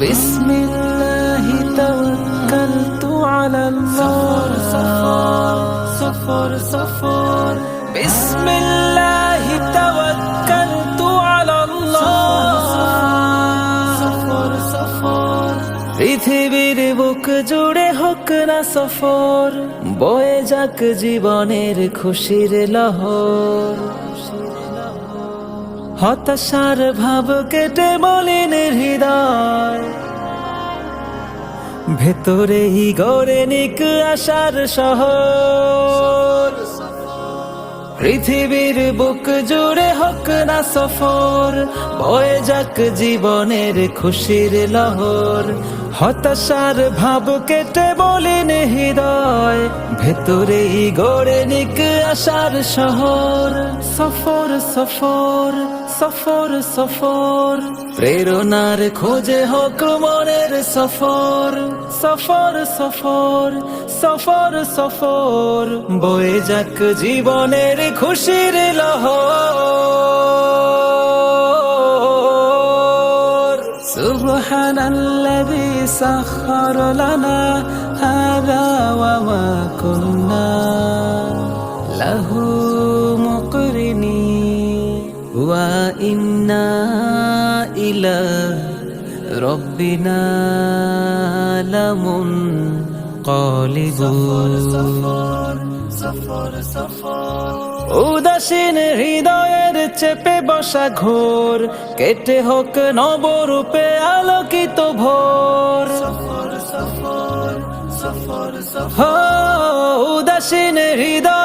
بسم الله توكلت على الله صفر صفر بسم الله توكلت على الله صفر صفر পৃথিবীর বুক জুড়ে হোক না সফর বয়ে যাক জীবনের খুশির লহর হতাশার ভাব কেটে বলেন ভেতরেই গড়ে নিক আশার শহর পৃথিবীর বুক জুড়ে হোক না সফর, বয়ে যাক জীবনের খুশির লহর। হতাশার ভাব কেটে বলেন হৃদয় ভেতরেই গড়ে নিক আশার শহর। সফর সফর সফর সফর, প্রেরণার খোঁজে হোক মনের সফর। সফর সফর সফর সফর, বয়ে যাক জীবনের খুশির লহর سبحان الذي سخر لنا هذا وما كنا له مقرنين وإنا إلى ربنا لمنقلبون উদাসীন হৃদয়ের চেপে বসা ঘোর কেটে হোক নবরূপে আলোকিত ভোর। উদাসীন হৃদয়ের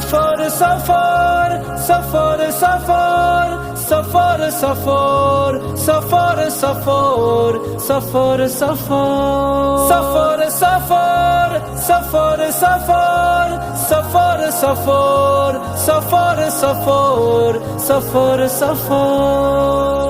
suffer, suffer, suffer, suffer, suffer, suffer, suffer, suffer, suffer, suffer, suffer, suffer, suffer, suffer, suffer, suffer, suffer, suffer, suffer.